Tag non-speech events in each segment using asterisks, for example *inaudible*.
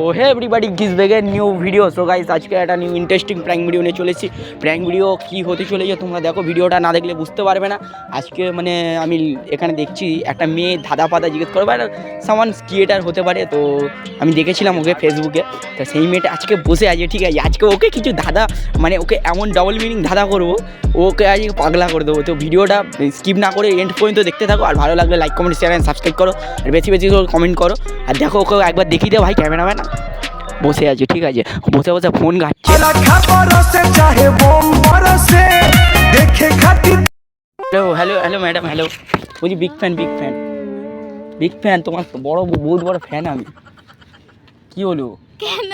ও hey everybody guys বেগে new video so guys আজকে একটা নিউ ইন্টারেস্টিং প্র্যাঙ্ক ভিডিও নিয়ে চলেছি প্র্যাঙ্ক ভিডিও কী হতে চলেছে তোমরা দেখো, ভিডিওটা না দেখলে বুঝতে পারবে না। আজকে মানে আমি এখানে দেখছি, একটা মেয়ে ধাঁধা পাতা জিজ্ঞেস করবে, আর সামান ক্রিয়েটার হতে পারে। তো আমি দেখেছিলাম ওকে ফেসবুকে তো সেই মেয়েটা আজকে বসে আছে, ঠিক আছে, আজকে ওকে কিছু ধাঁধা মানে ওকে এমন ডবল মিনিং ধাঁধা করব, ওকে আজকে পাগলা করে দেবো। তো ভিডিওটা স্কিপ না করে এন্ড পর্যন্ত দেখতে থাকো, আর ভালো লাগলে like comment share and subscribe করো। আর বেশি বেশি করে কমেন্ট করো। আর দেখো, ওকে একবার দেখিয়ে দে ভাই, ক্যামেরাম্যান। বসে আছি ঠিক আছে? বসে বসে phone ঘাটছে। Hello hello hello madam hello বলছি big fan big fan big fan তোমার বড় বহুত বড় ফ্যান আমি। কি হলো? কেন?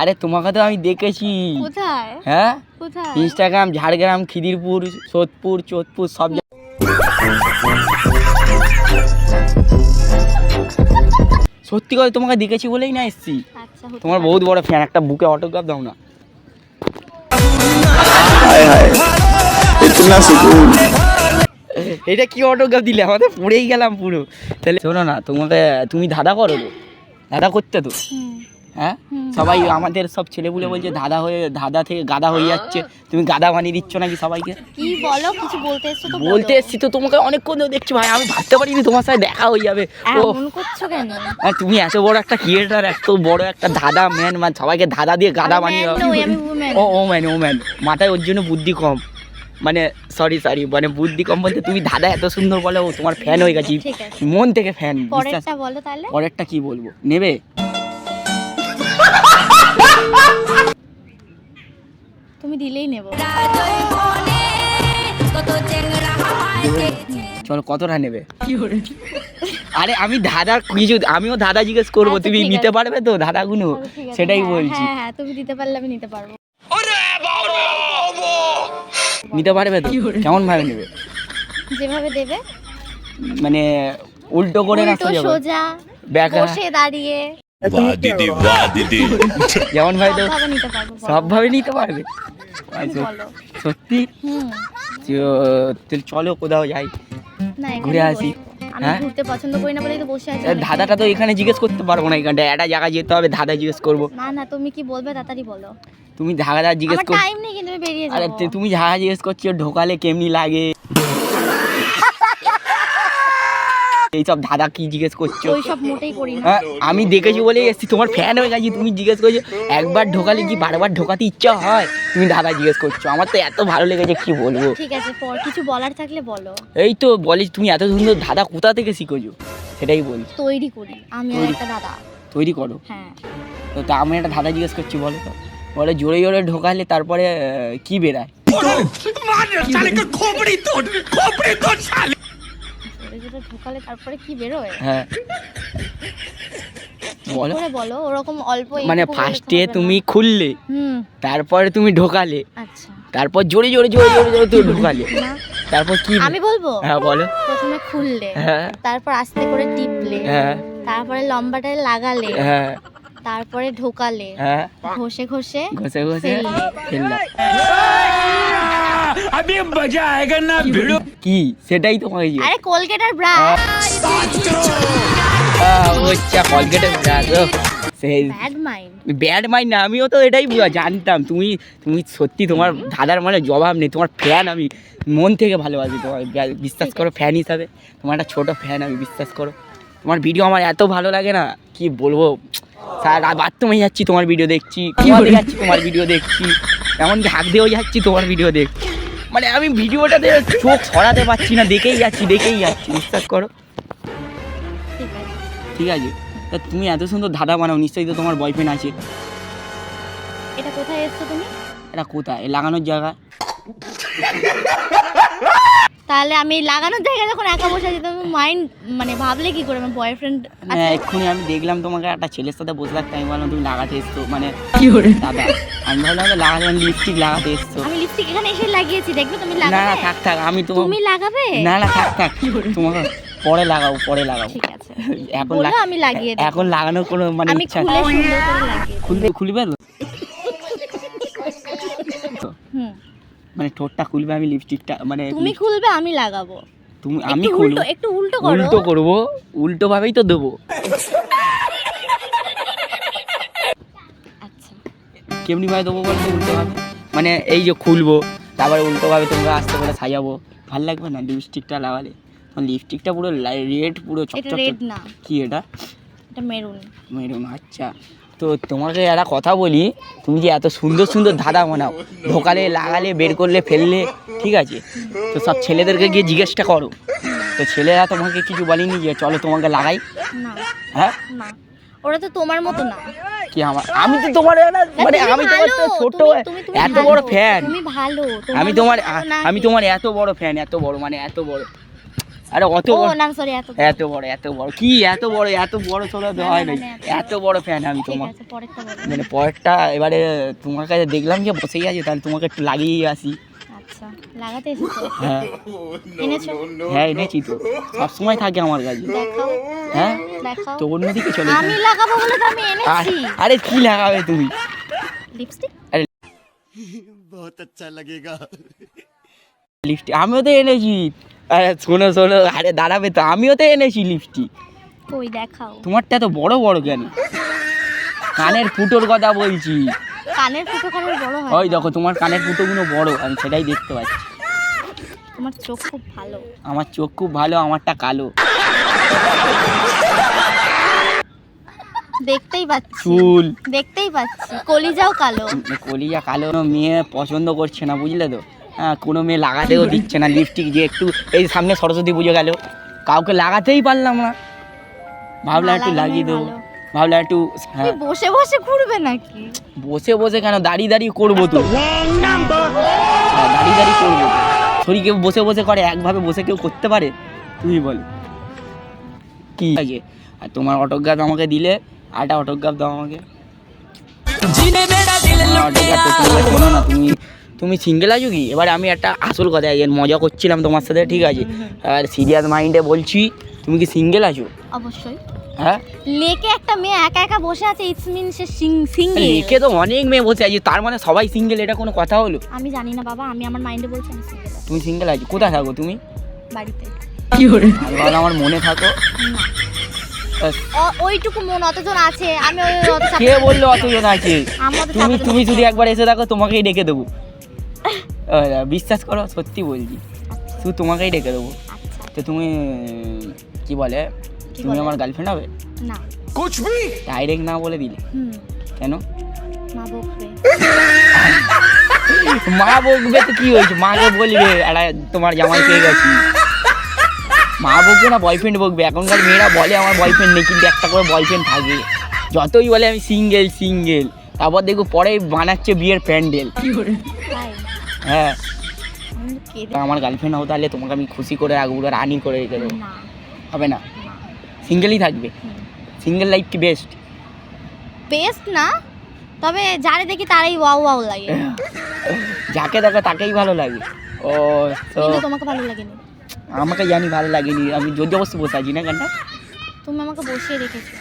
আরে তোমাকে তো আমি দেখেছি। কোথায়? হ্যাঁ? কোথায়? ইনস্টাগ্রাম ঝাড়গ্রাম খিদিরপুর সোদপুর চোদপুর সব সত্যি কথা তোমাকে দেখেছি বলেই না এসছি। তোমার বহুত বড় ফ্যান একটা বুকে অটোগ্রাফ দাও না। এটা কি অটোগ্রাফ দিলে? আমাদের পড়েই গেলাম পুরো। তাহলে শোনো না তোমাকে তুমি ধাঁধা করো তো। ধাঁধা করতে তো। হ্যাঁ? সবাই আমাদের সব ছেলেপুলে বলছে দাদা হয়ে দাদা থেকে গাদা হয়ে যাচ্ছে। তুমি গাদা বানিয়ে দিচ্ছ নাকি সবাইকে? কি বলো? কিছু বলতে এসছো তো বলতে এসছি তো তোমাকে অনেকক্ষণ ধরে দেখছি ভাই আমি ভাবতে পারিনি তোমার সাথে দেখা হয়ে যাবে। ও করছ কেন? আর তুমি এত বড় একটা ক্রিয়েটার এত বড় একটা দাদা ম্যান মানে সবাইকে দাদা দিয়ে গাদা বানিয়ে ও ও ম্যান ও ম্যান মাথায় ওর জন্য বুদ্ধি কম। মানে সরি সরি মানে বুদ্ধি কম বলতে তুমি দাদা এত সুন্দর বলে ও তোমার ফ্যান হয়ে গেছি। মন থেকে ফ্যান পরেরটা বলো তাহলে। পরেরটা কি বলব? নেবে? তুমি দিলেই নেব। চলো কতটা নেবে? আরে আমি দাদা কিছু আমিও দাদা জিজ্ঞেস করব আচ্ছা, তুমি নিতে পারবে তো দাদাগুলো আচ্ছা, সেটাই হ্যাঁ, বলছি। হ্যাঁ হ্যাঁ তুমি দিতে পারলে আমি নিতে পারব। নিতে পারবে তো? কেমন ভাবে নেবে? যেভাবে দেবে। মানে উল্টো করে না সোজা করে? সোজা বসে দাঁড়িয়ে। বাহ দিদি বাহ দিদি। যেমন ভাই তো সবভাবে নিতে পারবে। আচ্ছা, সত্যি? চলো কোথাও যাই। ঘুরে আসি। হ্যাঁ? দাদাটা তো এখানে জিজ্ঞেস করতে পারব না এখানটা একটা জায়গায় যেতে হবে দাদা জিজ্ঞেস করব। না না তুমি কি বলবে তাড়াতাড়ি বলো। তুমি দাদা জিজ্ঞেস করো তুমি দাদা জিজ্ঞেস করছ ঢোকালে কেমনি লাগে? এইসব ধাঁধা কি জিজ্ঞেস করছ? ওই সব মোটেই করি না। হ্যাঁ, আমি দেখেছি বলেই এসছি তোমার ফ্যান হয়ে গেছি তুমি জিজ্ঞেস করছ একবার ঢোকালে কি বারবার ঢোকাতে ইচ্ছা হয়? তুমি দাদা জিজ্ঞেস করছ আমার তো এত ভালো লেগেছে কি বলব? ঠিক আছে পর কিছু বলার থাকলে বলো। এই তো বলিস তুমি এত সুন্দর দাদা কোথা থেকে শিখেছো? সেটাই বলছি তৈরি করি আমি আর। একটা দাদা। তৈরি করো। হ্যাঁ। তো তা আমি একটা দাদা জিজ্ঞেস করছি বলো তো। বলে জোরে জোরে ঢোকালে তারপরে কি বেরায়? ঢোকালে তারপরে কি বেরোয়? হ্যাঁ। বলো। বলো? ওরকম অল্প মানে ফার্স্টে তুমি খুললে হুম। তারপরে তুমি ঢোকালে আচ্ছা। তারপর জোরে জোরে জোরে জোরে জোরে তুমি ঢোকালে। তারপর কি? আমি বলব? হ্যাঁ বলো। প্রথমে খুললে হ্যাঁ। তারপর আস্তে করে টিপলে হ্যাঁ। তারপরে লম্বাটায় লাগালে হ্যাঁ। তারপরে ঢোকালে। হ্যাঁ। ঘষে ঘষে ঘষে ঘষে ফেললে। ফেললাম। কি? সেটাই তোমাকে জিজ্ঞেস আরে কোলগেট ব্রাশ। কলগেটের সেই ব্যাড মাইন্ড ব্যাড মাইন্ড না আমিও তো এটাই জানতাম। তুমি তুমি সত্যি তোমার দাদার মানে জবাব নেই। তোমার ফ্যান আমি মন থেকে ভালোবাসি। তোমার বিশ্বাস করো ফ্যান হিসাবে। তোমার একটা ছোটো ফ্যান আমি বিশ্বাস করো। তোমার ভিডিও আমার এত ভালো লাগে না কি বলব? সারা বাথরুমে যাচ্ছি তোমার ভিডিও দেখছি। ঘুমাতে যাচ্ছি তোমার ভিডিও দেখছি। এমনকি হাত দিয়েও যাচ্ছি তোমার ভিডিও দেখছি। মানে আমি ভিডিওটাতে চোখ সরাতে পারছি না দেখেই যাচ্ছি দেখেই যাচ্ছি বিশ্বাস করো। ঠিক আছে। ঠিক আছে? তা তুমি এত সুন্দর ধাঁধা বানাও নিশ্চয়ই তো তোমার বয়ফ্রেন্ড আছে। এটা কোথায় এসছো তুমি? এটা কোথায়? লাগানোর জায়গা। তাহলে আমি লাগানোর জায়গায় যখন একা বসে আছি তুমি মাইন্ড মানে ভাবলে কি করে আমার বয়ফ্রেন্ড হ্যাঁ এক্ষুনি আমি দেখলাম তোমাকে একটা ছেলের সাথে বসে থাকতে আমি বললাম তুমি লাগাতে এসছো মানে কি করে? দাদা আমি ভাবলাম লাগাতে লিপস্টিক লাগাতে এসছো। আমি লিপস্টিক এখানে এসে লাগিয়েছি দেখবে তুমি না না থাক থাক আমি তো তুমি লাগাবে? না না থাক থাক তোমাকে পরে লাগাও পরে লাগাও ঠিক আছে। এখন আমি লাগিয়ে এখন লাগানোর কোনো মানে ইচ্ছা। খুলবে খুলবে তো হুম মানে ঠোঁটটা খুলবে আমি লিপস্টিকটা মানে তুমি খুলবে আমি লাগাবো। তুমি আমি খুলবো। একটু উল্টো করো। উল্টো করব উল্টো ভাবেই তো দেবো। কেমনিভাবে দেবো বলতো উল্টোভাবে মানে এই যে খুলবো তারপরে উল্টোভাবে তোমরা আসতে করে সাজাবো। ভালো লাগবে না লিপস্টিকটা লাগালে? লিপস্টিকটা পুরো রেড পুরো চকচক রেড না। কি এটা? এটা মেরুন মেরুন আচ্ছা। তো তোমাকে একটা কথা বলি তুমি যে এত সুন্দর সুন্দর ধাঁধা বানাও ঢোকালে লাগালে বের করলে ফেললে ঠিক আছে? তো সব ছেলেদেরকে গিয়ে জিজ্ঞেসটা করো। তো ছেলেরা তোমাকে কিছু বলেনি যে চলো তোমাকে লাগাই। হ্যাঁ? ওরা তো তোমার মতো না। কি আমার? আমি তো তোমার মানে আমি তোমার তো ছোট এত বড় ফ্যান আমি তোমার আমি তোমার এত বড় ফ্যান এত বড় মানে এত বড়। আরে অত সরি এত এত বড় এত বড়। কি এত বড় এত বড় ছোট তো হয় না, এত বড় ফ্যান আমি তোমার মানে পরেরটা এবারে তোমার কাছে দেখলাম যে বসেই আছে তাহলে তোমাকে একটু লাগিয়ে আসি। আচ্ছা লাগাতে হ্যাঁ। এনেছো? হ্যাঁ এনেছি তো। সবসময় থাকে আমার কাছে। হ্যাঁ? দেখাও। তো অন্যদিকে চলে আমি লাগাবো বলে তো আমি এনেছি। আরে কি লাগাবে তুমি? লিপস্টিক? *laughs* লিপস্টিক। আমিও তো এনেছি। আরে শোনো শোনো। আরে দাঁড়াবে তো আমিও তো এনেছি লিপস্টিক কই দেখাও। তোমারটা তো বড় বড় কেন? কানের ফুটোর কথা বলছি। কানের ফুটো কানের বড় হয়। ওই দেখো তোমার কানের ফুটোগুলো বড় আমি সেটাই দেখতে পাচ্ছি। তোমার চোখ খুব ভালো। আমার চোখ খুব ভালো আমারটা কালো। দেখতেই পাচ্ছি। চুল। দেখতেই পাচ্ছি। কলিজাও কালো। কলিজা কালো মেয়ে পছন্দ করছে না বুঝলে তো? কোনো মেয়ে লাগাতেও দিচ্ছে না লিপস্টিক যে একটু এই সামনে সরস্বতী পুজো গেল। কাউকে লাগাতেই পারলাম না। ভাবলাম একটু লাগিয়ে দেবো। ভাবলাম একটু হ্যাঁ। বসে বসে ঘুরবে নাকি? বসে বসে কেন? দাঁড়িয়ে দাঁড়িয়ে করব তো। হ্যাঁ, দাঁড়িয়ে দাঁড়িয়ে করব। শরীর কেউ বসে বসে করে একভাবে বসে কেউ করতে পারে? তুমি বলো। কি আছে আর তোমার অটোগ্রাফ আমাকে দিলে? আরেকটা অটোগ্রাফ দাও আমাকে। না তুমি তুমি সিঙ্গেল আছো কি? এবার আমি একটা আসল কথা এর মজা করছিলাম তোমার সাথে ঠিক আছে? আর সিরিয়াস মাইন্ডে বলছি তুমি কি সিঙ্গেল আছো? অবশ্যই। হ্যাঁ? লেকে একটা মেয়ে একা একা বসে আছে ইটস মিন সে সিঙ্গেল লেখে তো অনেক মেয়ে বসে আছে তার মানে সবাই সিঙ্গেল এটা কোনো কথা হলো? আমি জানি না বাবা আমি আমার মাইন্ডে বলছি আমি সিঙ্গেল তুমি সিঙ্গেল আছো কোথায় থাকো তুমি? বাড়িতে। আমি ভাবলাম আমার মনে থাকো। ওইটুকু মন অতজন আছে আমি ওই কে বলল অতজন আছে? তুমি তুমি যদি একবার এসে থাকো তোমাকেই ডেকে দেবো। বিশ্বাস করো সত্যি বলছি। শুধু তোমাকেই ডেকে দেবো। তো তুমি কি বলে তুমি আমার গার্লফ্রেন্ড হবে? না। ডাইরেক্ট না বলে দিলে। কেন? মা বকবে। *laughs* মা তো কি হয়েছে? মাকে বলবে আরে তোমার জামাই পেয়ে গেছি। মা বকবে না বয়ফ্রেন্ড বকবে। এখনকার মেয়েরা বলে আমার বয়ফ্রেন্ড নেই কিন্তু একটা করে বয়ফ্রেন্ড থাকে। যতই বলে আমি সিঙ্গেল সিঙ্গেল তারপর দেখব পরে বানাচ্ছে বিয়ের প্যান্ডেল। কি করে হ্যাঁ। আমার গার্লফ্রেন্ড হও তাহলে তোমাকে আমি খুশি করে রাখব রানি করে রেখে দেবো। হবে না? সিঙ্গেলই থাকবে। সিঙ্গেল লাইফ কি বেস্ট বেস্ট না তবে যারে দেখি তারাই ওয়াও ওয়াও লাগে। যাকে দেখো তাকেই ভালো লাগে। ও তো তোমাকে ভালো লাগেনি। আমাকে জানি ভালো লাগেনি। আমি জোর জবস্তি বসে আছি না কেনটা তুমি আমাকে বসিয়ে রেখেছো।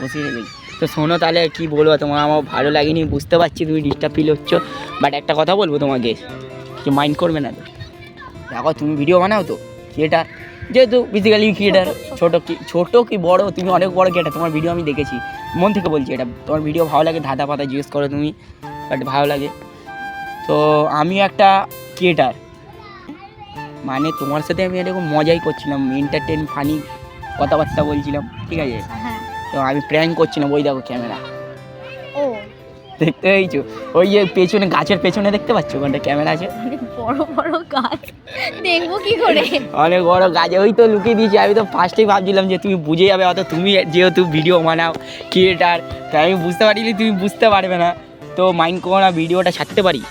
বসিয়ে রেখেছি। তো শোনো তাহলে কি বলব? তোমার আমার ভালো লাগেনি বুঝতে পারছি তুমি ডিস্টার্ব ফিল হচ্ছ বাট একটা কথা বলব তোমাকে। কি মাইন্ড করবে না তো? দেখো তুমি ভিডিও বানাও তো ক্রিয়েটার যেহেতু বেসিক্যালি ক্রিয়েটার ছোট কি ছোট কি বড় তুমি অনেক বড় ক্রিয়েটার তোমার ভিডিও আমি দেখেছি। মন থেকে বলছি এটা তোমার ভিডিও ভালো লাগে ধাঁধা পাতা জিজ্ঞেস করো তুমি বাট ভালো লাগে। তো আমি একটা ক্রিয়েটার মানে তোমার সাথে আমি এরকম মজাই করছিলাম এন্টারটেন ফানি কথাবার্তা বলছিলাম ঠিক আছে? তো আমি প্র্যাঙ্ক না ওই দেখো ক্যামেরা ও। দেখতে পেয়েছ? ওই যে পেছনে গাছের পেছনে দেখতে পাচ্ছ ওখানটা ক্যামেরা আছে? অনেক বড় বড় গাছ। দেখব কি করে? অনেক বড় গাছ ওই তো লুকিয়ে দিয়েছি। আমি তো ফার্স্টেই ভাবছিলাম যে তুমি বুঝে যাবে অত তুমি যেহেতু ভিডিও বানাও ক্রিয়েটার তাই আমি বুঝতে পারিনি তুমি বুঝতে পারবে না। তো মাইন্ড করো না ভিডিওটা ছাড়তে পারি?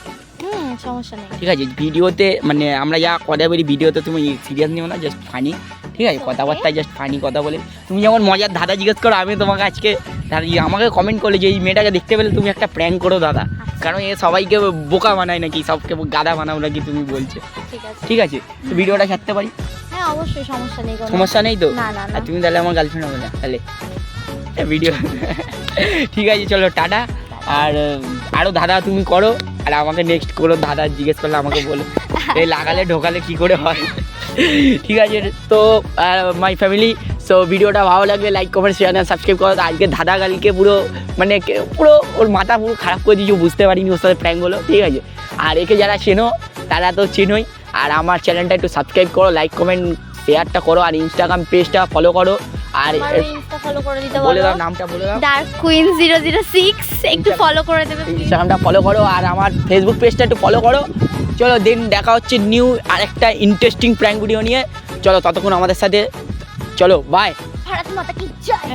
সমস্যা নেই। ঠিক আছে ভিডিওতে মানে আমরা যা কথা বলি ভিডিওতে তুমি সিরিয়াস নিও না জাস্ট ফানি ঠিক আছে? কথাবার্তায় জাস্ট ফানি কথা বলে। তুমি যেমন মজার দাদা জিজ্ঞেস করো আমি তোমাকে আজকে দাদা আমাকে কমেন্ট করলে যে এই মেয়েটাকে দেখতে পেলে তুমি একটা প্র্যাঙ্ক করো দাদা। কারণ এ সবাইকে বোকা বানায় নাকি সবকে গাদা বানাও নাকি তুমি বলছে। ঠিক আছে। তো ভিডিওটা ছাড়তে পারি? হ্যাঁ অবশ্যই সমস্যা নেই সমস্যা নেই তো? আর তুমি তাহলে আমার গার্লফ্রেন্ড হবে না তাহলে। ভিডিও *laughs* ঠিক আছে চলো টাটা। আর উম, আরও দাদা তুমি করো। আর আমাকে নেক্সট করো দাদা জিজ্ঞেস করলে আমাকে বলো। এই লাগালে ঢোকালে কি করে হয়? ঠিক আছে, তো মাই ফ্যামিলি সো ভিডিওটা ভালো লাগলে লাইক কমেন্ট শেয়ার সাবস্ক্রাইব করো। আজকে দাদা গালিকে পুরো মানে পুরো ওর মাথা পুরো খারাপ করে দিয়েছি বুঝতে পারিনি ওর সাথে প্র্যাঙ্ক ঠিক আছে? আর একে যারা চেনো, তারা তো চেনোই। আর আমার চ্যানেলটা একটু সাবস্ক্রাইব করো লাইক কমেন্ট শেয়ারটা করো, আর ইনস্টাগ্রাম পেজটা ফলো করো। আর ফলো করে দিতে বলে দাও নামটা বলে দাও। Dark queen zero zero six একটু ফলো করে দেবে। ইনস্টাগ্রামটা ফলো করো আর আমার ফেসবুক পেজটা একটু ফলো করো। চলো দিন দেখা হচ্ছে নিউ আরেকটা ইন্টারেস্টিং প্র্যাঙ্ক ভিডিও নিয়ে। চলো ততক্ষণ আমাদের সাথে। চলো বাই ভারত মাতা কি জয়।